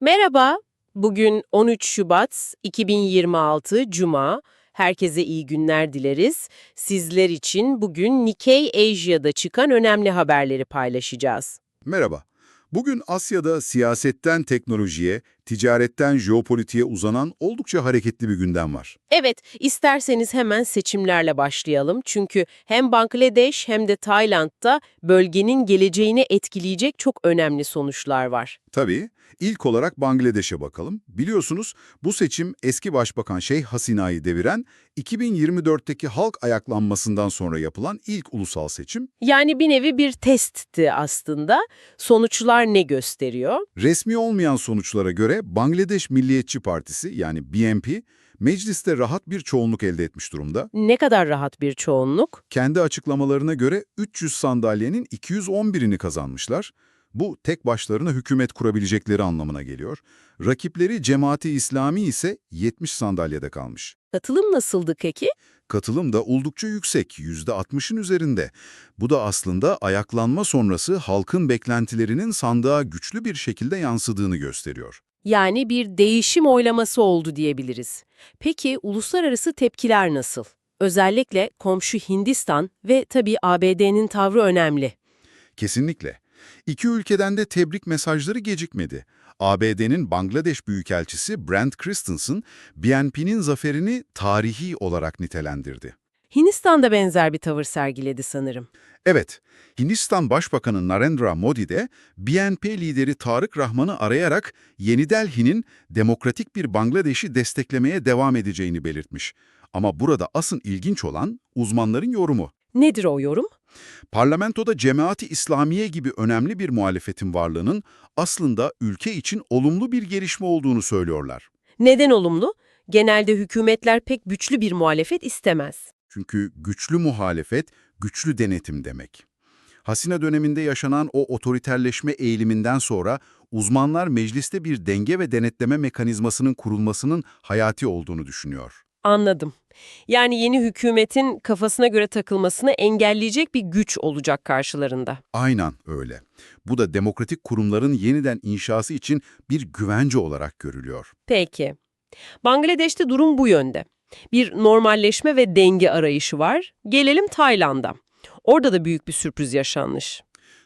Merhaba, bugün 13 Şubat 2026 Cuma. Herkese iyi günler dileriz. Sizler için bugün Nikkei Asia'da çıkan önemli haberleri paylaşacağız. Merhaba. Bugün Asya'da siyasetten teknolojiye, ticaretten jeopolitiğe uzanan oldukça hareketli bir gündem var. Evet, isterseniz hemen seçimlerle başlayalım. Çünkü hem Bangladeş hem de Tayland'da bölgenin geleceğini etkileyecek çok önemli sonuçlar var. Tabii, ilk olarak Bangladeş'e bakalım. Biliyorsunuz bu seçim eski başbakan Şeyh Hasina'yı deviren 2024'teki halk ayaklanmasından sonra yapılan ilk ulusal seçim. Yani bir nevi bir testti aslında. Sonuçlar ne gösteriyor? Resmi olmayan sonuçlara göre Bangladeş Milliyetçi Partisi yani BNP, mecliste rahat bir çoğunluk elde etmiş durumda. Ne kadar rahat bir çoğunluk? Kendi açıklamalarına göre 300 sandalyenin 211'ini kazanmışlar. Bu tek başlarına hükümet kurabilecekleri anlamına geliyor. Rakipleri Cemaati İslami ise 70 sandalyede kalmış. Katılım nasıldı peki? Katılım da oldukça yüksek, %60'ın üzerinde. Bu da aslında ayaklanma sonrası halkın beklentilerinin sandığa güçlü bir şekilde yansıdığını gösteriyor. Yani bir değişim oylaması oldu diyebiliriz. Peki uluslararası tepkiler nasıl? Özellikle komşu Hindistan ve tabii ABD'nin tavrı önemli. Kesinlikle. İki ülkeden de tebrik mesajları gecikmedi. ABD'nin Bangladeş Büyükelçisi Brent Christensen, BNP'nin zaferini tarihi olarak nitelendirdi. Hindistan da benzer bir tavır sergiledi sanırım. Evet, Hindistan Başbakanı Narendra Modi de BNP lideri Tarık Rahman'ı arayarak Yeni Delhi'nin demokratik bir Bangladeş'i desteklemeye devam edeceğini belirtmiş. Ama burada asıl ilginç olan uzmanların yorumu. Nedir o yorum? Parlamentoda Cemaati İslamiye gibi önemli bir muhalefetin varlığının aslında ülke için olumlu bir gelişme olduğunu söylüyorlar. Neden olumlu? Genelde hükümetler pek güçlü bir muhalefet istemez. Çünkü güçlü muhalefet, güçlü denetim demek. Hasina döneminde yaşanan o otoriterleşme eğiliminden sonra uzmanlar mecliste bir denge ve denetleme mekanizmasının kurulmasının hayati olduğunu düşünüyor. Anladım. Yani yeni hükümetin kafasına göre takılmasını engelleyecek bir güç olacak karşılarında. Aynen öyle. Bu da demokratik kurumların yeniden inşası için bir güvence olarak görülüyor. Peki. Bangladeş'te durum bu yönde. Bir normalleşme ve denge arayışı var. Gelelim Tayland'a. Orada da büyük bir sürpriz yaşanmış.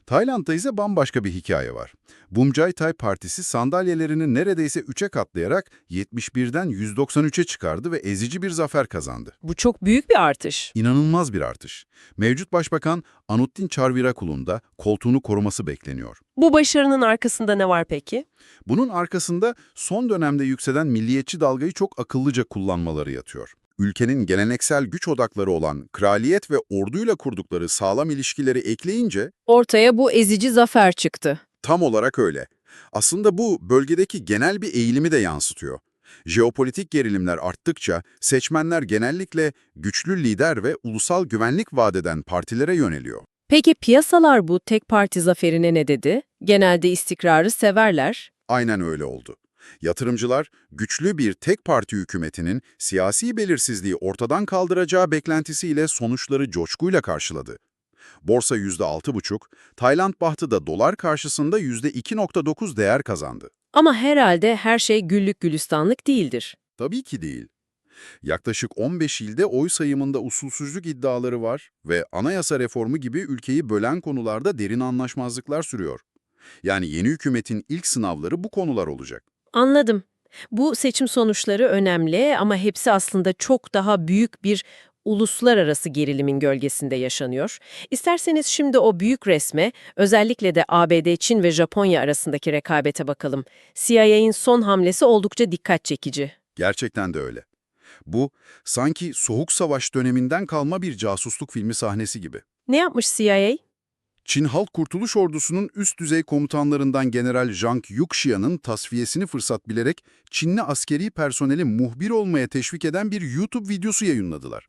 Tayland'da ise bambaşka bir hikaye var. Bumjay Thai Partisi sandalyelerini neredeyse 3'e katlayarak 71'den 193'e çıkardı ve ezici bir zafer kazandı. Bu çok büyük bir artış. İnanılmaz bir artış. Mevcut Başbakan Anutin Charvirakulu'nun da koltuğunu koruması bekleniyor. Bu başarının arkasında ne var peki? Bunun arkasında son dönemde yükselen milliyetçi dalgayı çok akıllıca kullanmaları yatıyor. Ülkenin geleneksel güç odakları olan kraliyet ve orduyla kurdukları sağlam ilişkileri ekleyince Ortaya bu ezici zafer çıktı. tam olarak öyle. Aslında bu bölgedeki genel bir eğilimi de yansıtıyor. Jeopolitik gerilimler arttıkça seçmenler genellikle güçlü lider ve ulusal güvenlik vadeden partilere yöneliyor. Peki piyasalar bu tek parti zaferine ne dedi? Genelde istikrarı severler. Aynen öyle oldu. Yatırımcılar güçlü bir tek parti hükümetinin siyasi belirsizliği ortadan kaldıracağı beklentisiyle sonuçları coşkuyla karşıladı. Borsa %6,5, Tayland bahtı da dolar karşısında %2,9 değer kazandı. Ama herhalde her şey güllük gülistanlık değildir. Tabii ki değil. Yaklaşık 15 ilde oy sayımında usulsüzlük iddiaları var ve anayasa reformu gibi ülkeyi bölen konularda derin anlaşmazlıklar sürüyor. Yani yeni hükümetin ilk sınavları bu konular olacak. Anladım. Bu seçim sonuçları önemli ama hepsi aslında çok daha büyük bir uluslararası gerilimin gölgesinde yaşanıyor. İsterseniz şimdi o büyük resme, özellikle de ABD, Çin ve Japonya arasındaki rekabete bakalım. CIA'in son hamlesi oldukça dikkat çekici. Gerçekten de öyle. Bu, sanki Soğuk Savaş döneminden kalma bir casusluk filmi sahnesi gibi. Ne yapmış CIA? Çin Halk Kurtuluş Ordusu'nun üst düzey komutanlarından General Zhang Yuxia'nın tasfiyesini fırsat bilerek Çinli askeri personeli muhbir olmaya teşvik eden bir YouTube videosu yayınladılar.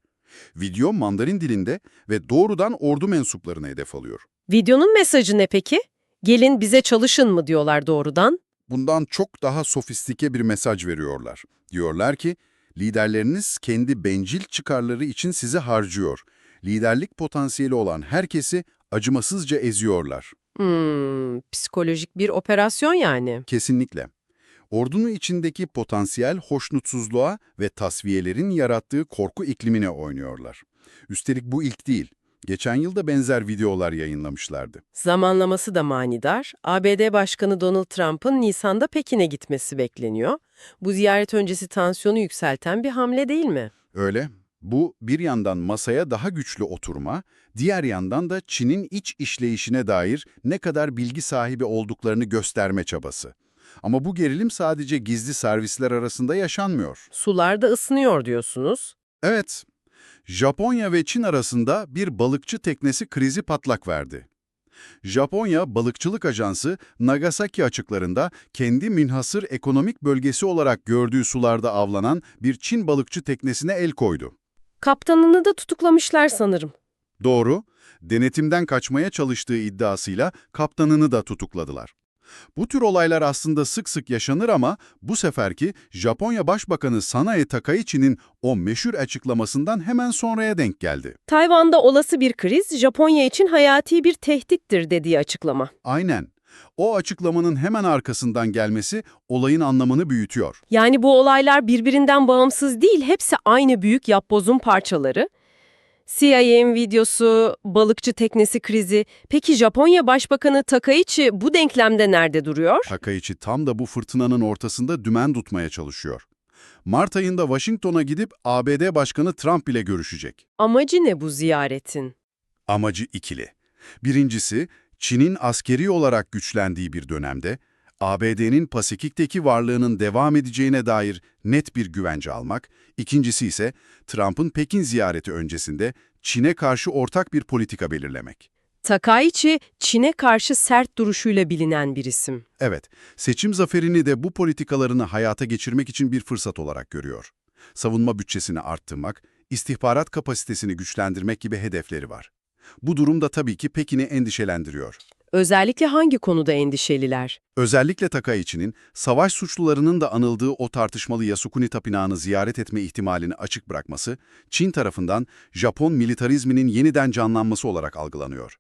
Video Mandarin dilinde ve doğrudan ordu mensuplarına hedef alıyor. Videonun mesajı ne peki? Gelin bize çalışın mı diyorlar doğrudan? Bundan çok daha sofistike bir mesaj veriyorlar. Diyorlar ki, liderleriniz kendi bencil çıkarları için sizi harcıyor. Liderlik potansiyeli olan herkesi acımasızca eziyorlar. Hmm, psikolojik bir operasyon yani. Kesinlikle. ordunun içindeki potansiyel hoşnutsuzluğa ve tasfiyelerin yarattığı korku iklimine oynuyorlar. Üstelik bu ilk değil. Geçen yıl da benzer videolar yayınlamışlardı. Zamanlaması da manidar. ABD Başkanı Donald Trump'ın Nisan'da Pekin'e gitmesi bekleniyor. Bu ziyaret öncesi tansiyonu yükselten bir hamle değil mi? Öyle. Bu bir yandan masaya daha güçlü oturma, diğer yandan da Çin'in iç işleyişine dair ne kadar bilgi sahibi olduklarını gösterme çabası. Ama bu gerilim sadece gizli servisler arasında yaşanmıyor. Sular da ısınıyor diyorsunuz. Evet, Japonya ve Çin arasında bir balıkçı teknesi krizi patlak verdi. Japonya Balıkçılık Ajansı Nagasaki açıklarında kendi münhasır ekonomik bölgesi olarak gördüğü sularda avlanan bir Çin balıkçı teknesine el koydu. Kaptanını da tutuklamışlar sanırım. Doğru, denetimden kaçmaya çalıştığı iddiasıyla kaptanını da tutukladılar. Bu tür olaylar aslında sık sık yaşanır ama bu seferki Japonya Başbakanı Sanae Takaichi'nin o meşhur açıklamasından hemen sonraya denk geldi. Tayvan'da olası bir kriz Japonya için hayati bir tehdittir dediği açıklama. Aynen. O açıklamanın hemen arkasından gelmesi olayın anlamını büyütüyor. Yani bu olaylar birbirinden bağımsız değil, hepsi aynı büyük yapbozun parçaları. CIA'nin videosu, balıkçı teknesi krizi. Peki Japonya Başbakanı Takaichi bu denklemde nerede duruyor? Takaichi tam da bu fırtınanın ortasında dümen tutmaya çalışıyor. Mart ayında Washington'a gidip ABD Başkanı Trump ile görüşecek. Amacı ne bu ziyaretin? Amacı ikili. Birincisi, Çin'in askeri olarak güçlendiği bir dönemde, ABD'nin Pasifik'teki varlığının devam edeceğine dair net bir güvence almak. İkincisi ise Trump'ın Pekin ziyareti öncesinde Çin'e karşı ortak bir politika belirlemek. Takaichi, Çin'e karşı sert duruşuyla bilinen bir isim. Evet, seçim zaferini de bu politikalarını hayata geçirmek için bir fırsat olarak görüyor. Savunma bütçesini arttırmak, istihbarat kapasitesini güçlendirmek gibi hedefleri var. Bu durum da tabii ki Pekin'i endişelendiriyor. Özellikle hangi konuda endişeliler? Özellikle Takaichi'nin savaş suçlularının da anıldığı o tartışmalı Yasukuni Tapınağı'nı ziyaret etme ihtimalini açık bırakması, Çin tarafından Japon militarizminin yeniden canlanması olarak algılanıyor.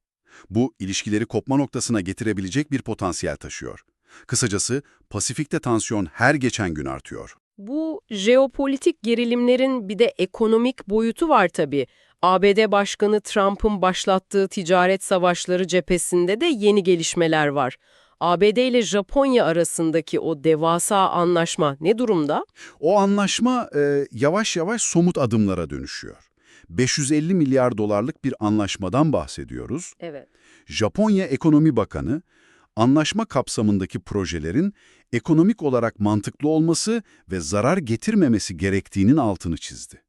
Bu, ilişkileri kopma noktasına getirebilecek bir potansiyel taşıyor. Kısacası, Pasifik'te tansiyon her geçen gün artıyor. Bu jeopolitik gerilimlerin bir de ekonomik boyutu var tabii. ABD Başkanı Trump'ın başlattığı ticaret savaşları cephesinde de yeni gelişmeler var. ABD ile Japonya arasındaki o devasa anlaşma ne durumda? O anlaşma e, yavaş yavaş somut adımlara dönüşüyor. 550 milyar dolarlık bir anlaşmadan bahsediyoruz. Evet. Japonya Ekonomi Bakanı, anlaşma kapsamındaki projelerin ekonomik olarak mantıklı olması ve zarar getirmemesi gerektiğinin altını çizdi.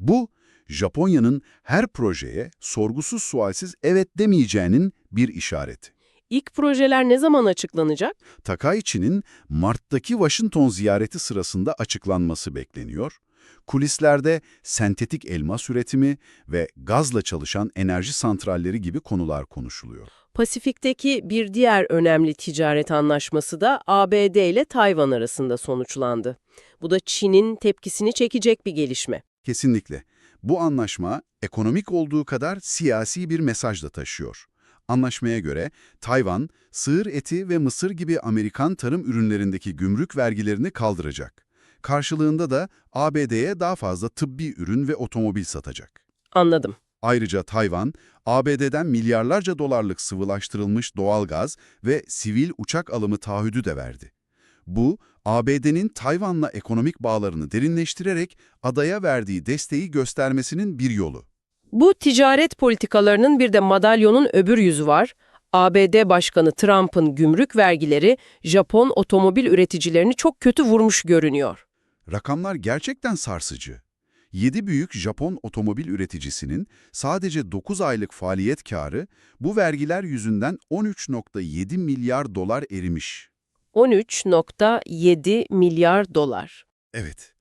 Bu, Japonya'nın her projeye sorgusuz sualsiz evet demeyeceğinin bir işareti. İlk projeler ne zaman açıklanacak? Takaichi'nin Mart'taki Washington ziyareti sırasında açıklanması bekleniyor. Kulislerde sentetik elmas üretimi ve gazla çalışan enerji santralleri gibi konular konuşuluyor. Pasifik'teki bir diğer önemli ticaret anlaşması da ABD ile Tayvan arasında sonuçlandı. Bu da Çin'in tepkisini çekecek bir gelişme. Kesinlikle. Bu anlaşma ekonomik olduğu kadar siyasi bir mesaj da taşıyor. Anlaşmaya göre Tayvan, sığır eti ve mısır gibi Amerikan tarım ürünlerindeki gümrük vergilerini kaldıracak. Karşılığında da ABD'ye daha fazla tıbbi ürün ve otomobil satacak. Anladım. Ayrıca Tayvan, ABD'den milyarlarca dolarlık sıvılaştırılmış doğalgaz ve sivil uçak alımı taahhüdü de verdi. Bu, ABD'nin Tayvan'la ekonomik bağlarını derinleştirerek adaya verdiği desteği göstermesinin bir yolu. Bu ticaret politikalarının bir de madalyonun öbür yüzü var. ABD Başkanı Trump'ın gümrük vergileri Japon otomobil üreticilerini çok kötü vurmuş görünüyor. Rakamlar gerçekten sarsıcı. 7 büyük Japon otomobil üreticisinin sadece 9 aylık faaliyet karı bu vergiler yüzünden 13.7 milyar dolar erimiş. 13.7 milyar dolar. Evet,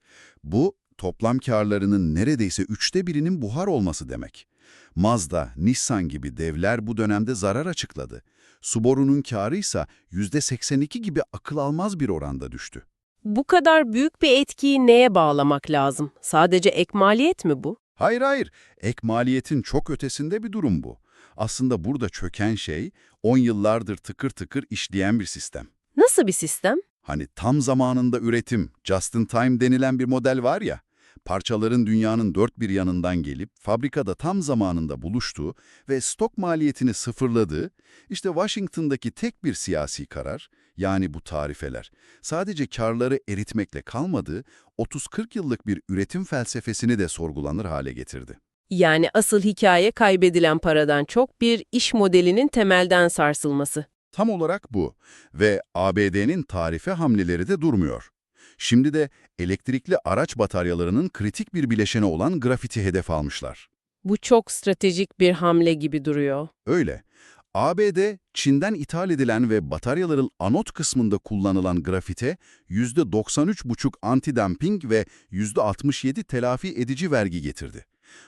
bu toplam karlarının neredeyse üçte birinin buhar olması demek. Mazda, Nissan gibi devler bu dönemde zarar açıkladı. Subaru'nun karı ise %82 gibi akıl almaz bir oranda düştü. Bu kadar büyük bir etkiyi neye bağlamak lazım? Sadece ek maliyet mi bu? Hayır hayır, ek maliyetin çok ötesinde bir durum bu. Aslında burada çöken şey, 10 yıllardır tıkır tıkır işleyen bir sistem. Nasıl bir sistem? Hani tam zamanında üretim, just in time denilen bir model var ya, parçaların dünyanın dört bir yanından gelip fabrikada tam zamanında buluştuğu ve stok maliyetini sıfırladığı, işte Washington'daki tek bir siyasi karar, yani bu tarifeler, sadece karları eritmekle kalmadığı 30-40 yıllık bir üretim felsefesini de sorgulanır hale getirdi. Yani asıl hikaye kaybedilen paradan çok bir iş modelinin temelden sarsılması. Tam olarak bu ve ABD'nin tarife hamleleri de durmuyor. Şimdi de elektrikli araç bataryalarının kritik bir bileşeni olan grafiti hedef almışlar. Bu çok stratejik bir hamle gibi duruyor. Öyle. ABD, Çin'den ithal edilen ve bataryaların anot kısmında kullanılan grafite %93,5 anti-dumping ve %67 telafi edici vergi getirdi.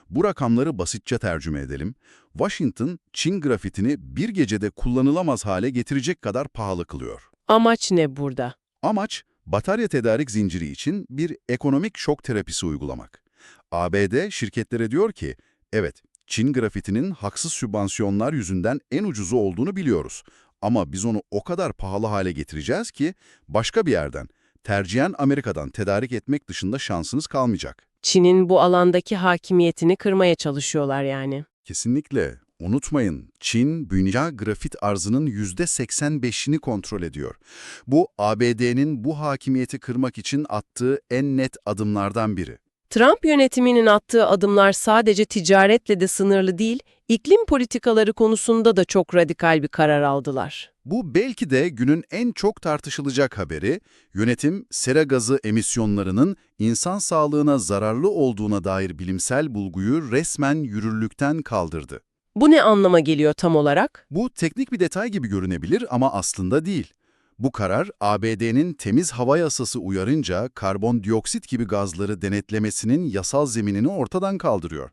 Bu rakamları basitçe tercüme edelim. Washington, Çin grafitini bir gecede kullanılamaz hale getirecek kadar pahalı kılıyor. Amaç ne burada? Amaç, batarya tedarik zinciri için bir ekonomik şok terapisi uygulamak. ABD şirketlere diyor ki, evet, Çin grafitinin haksız sübvansiyonlar yüzünden en ucuzu olduğunu biliyoruz. Ama biz onu o kadar pahalı hale getireceğiz ki başka bir yerden, tercihen Amerika'dan tedarik etmek dışında şansınız kalmayacak. Çin'in bu alandaki hakimiyetini kırmaya çalışıyorlar yani. Kesinlikle. Unutmayın, Çin, dünya grafit arzının %85'ini kontrol ediyor. Bu, ABD'nin bu hakimiyeti kırmak için attığı en net adımlardan biri. Trump yönetiminin attığı adımlar sadece ticaretle de sınırlı değil, iklim politikaları konusunda da çok radikal bir karar aldılar. Bu belki de günün en çok tartışılacak haberi, yönetim sera gazı emisyonlarının insan sağlığına zararlı olduğuna dair bilimsel bulguyu resmen yürürlükten kaldırdı. Bu ne anlama geliyor tam olarak? Bu teknik bir detay gibi görünebilir ama aslında değil. Bu karar, ABD'nin temiz hava yasası uyarınca karbondioksit gibi gazları denetlemesinin yasal zeminini ortadan kaldırıyor.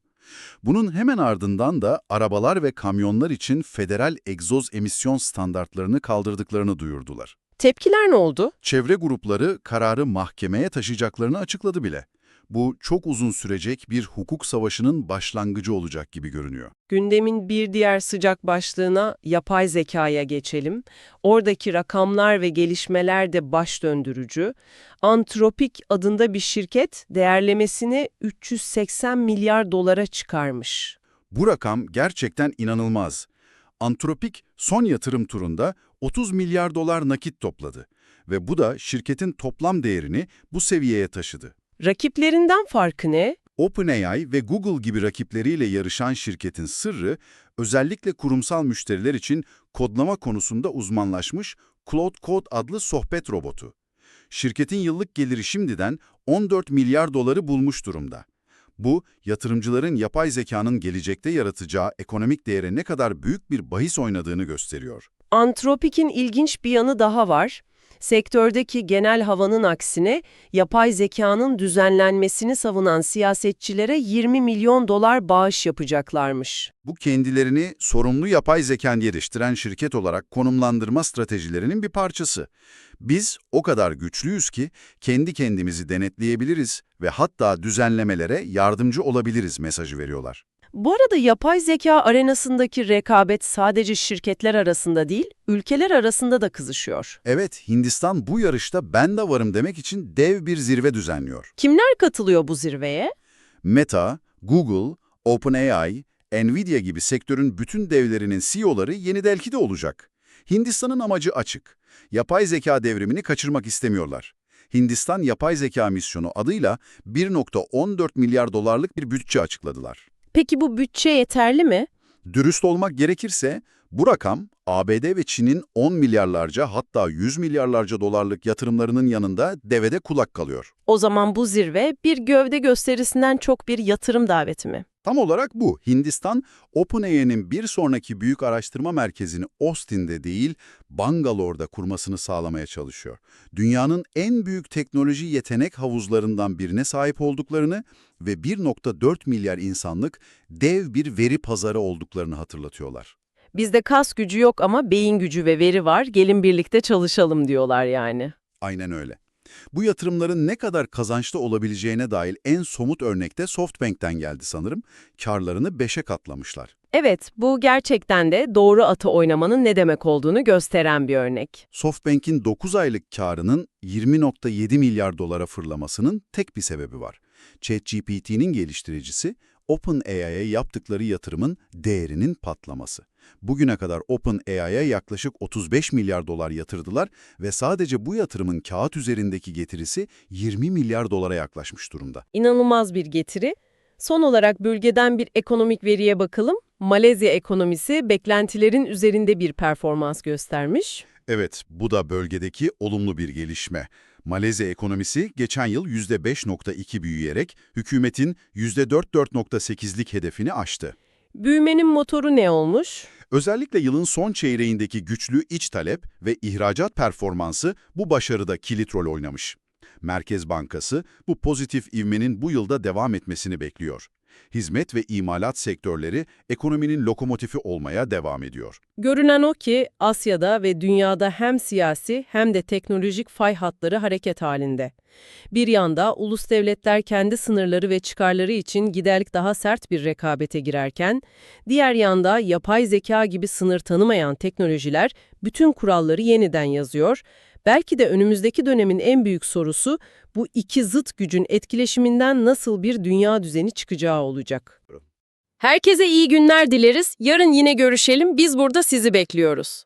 Bunun hemen ardından da arabalar ve kamyonlar için federal egzoz emisyon standartlarını kaldırdıklarını duyurdular. Tepkiler ne oldu? Çevre grupları kararı mahkemeye taşıyacaklarını açıkladı bile. Bu çok uzun sürecek bir hukuk savaşının başlangıcı olacak gibi görünüyor. Gündemin bir diğer sıcak başlığına yapay zekaya geçelim. Oradaki rakamlar ve gelişmeler de baş döndürücü. Antropik adında bir şirket değerlemesini 380 milyar dolara çıkarmış. Bu rakam gerçekten inanılmaz. Antropik son yatırım turunda 30 milyar dolar nakit topladı ve bu da şirketin toplam değerini bu seviyeye taşıdı. Rakiplerinden farkı ne? OpenAI ve Google gibi rakipleriyle yarışan şirketin sırrı, özellikle kurumsal müşteriler için kodlama konusunda uzmanlaşmış Claude Code adlı sohbet robotu. Şirketin yıllık geliri şimdiden 14 milyar doları bulmuş durumda. Bu, yatırımcıların yapay zekanın gelecekte yaratacağı ekonomik değere ne kadar büyük bir bahis oynadığını gösteriyor. Antropik'in ilginç bir yanı daha var. Sektördeki genel havanın aksine yapay zekanın düzenlenmesini savunan siyasetçilere 20 milyon dolar bağış yapacaklarmış. Bu kendilerini sorumlu yapay zeka yetiştiren şirket olarak konumlandırma stratejilerinin bir parçası. Biz o kadar güçlüyüz ki kendi kendimizi denetleyebiliriz ve hatta düzenlemelere yardımcı olabiliriz mesajı veriyorlar. Bu arada yapay zeka arenasındaki rekabet sadece şirketler arasında değil, ülkeler arasında da kızışıyor. Evet, Hindistan bu yarışta ben de varım demek için dev bir zirve düzenliyor. Kimler katılıyor bu zirveye? Meta, Google, OpenAI, Nvidia gibi sektörün bütün devlerinin CEO'ları Yeni Delhi'de olacak. Hindistan'ın amacı açık. Yapay zeka devrimini kaçırmak istemiyorlar. Hindistan Yapay Zeka Misyonu adıyla 1.14 milyar dolarlık bir bütçe açıkladılar. Peki bu bütçe yeterli mi? Dürüst olmak gerekirse bu rakam ABD ve Çin'in 10 milyarlarca hatta 100 milyarlarca dolarlık yatırımlarının yanında devede kulak kalıyor. O zaman bu zirve bir gövde gösterisinden çok bir yatırım daveti mi? Tam olarak bu. Hindistan, OpenAI'nin bir sonraki büyük araştırma merkezini Austin'de değil, Bangalore'da kurmasını sağlamaya çalışıyor. Dünyanın en büyük teknoloji yetenek havuzlarından birine sahip olduklarını ve 1.4 milyar insanlık dev bir veri pazarı olduklarını hatırlatıyorlar. Bizde kas gücü yok ama beyin gücü ve veri var, gelin birlikte çalışalım diyorlar yani. Aynen öyle. Bu yatırımların ne kadar kazançlı olabileceğine dair en somut örnek de SoftBank'ten geldi sanırım. Karlarını 5'e katlamışlar. Evet, bu gerçekten de doğru atı oynamanın ne demek olduğunu gösteren bir örnek. SoftBank'in 9 aylık karının 20.7 milyar dolara fırlamasının tek bir sebebi var. ChatGPT'nin geliştiricisi OpenAI'ye yaptıkları yatırımın değerinin patlaması. Bugüne kadar OpenAI'ye yaklaşık 35 milyar dolar yatırdılar ve sadece bu yatırımın kağıt üzerindeki getirisi 20 milyar dolara yaklaşmış durumda. İnanılmaz bir getiri. Son olarak bölgeden bir ekonomik veriye bakalım. Malezya ekonomisi beklentilerin üzerinde bir performans göstermiş. Evet, bu da bölgedeki olumlu bir gelişme. Malezya ekonomisi geçen yıl %5.2 büyüyerek hükümetin %4.8'lik hedefini aştı. Büyümenin motoru ne olmuş? Özellikle yılın son çeyreğindeki güçlü iç talep ve ihracat performansı bu başarıda kilit rol oynamış. Merkez Bankası bu pozitif ivmenin bu yılda devam etmesini bekliyor. Hizmet ve imalat sektörleri ekonominin lokomotifi olmaya devam ediyor. Görünen o ki Asya'da ve dünyada hem siyasi hem de teknolojik fay hatları hareket halinde. Bir yanda ulus devletler kendi sınırları ve çıkarları için giderek daha sert bir rekabete girerken, diğer yanda yapay zeka gibi sınır tanımayan teknolojiler bütün kuralları yeniden yazıyor. Belki de önümüzdeki dönemin en büyük sorusu bu iki zıt gücün etkileşiminden nasıl bir dünya düzeni çıkacağı olacak. Herkese iyi günler dileriz. Yarın yine görüşelim. Biz burada sizi bekliyoruz.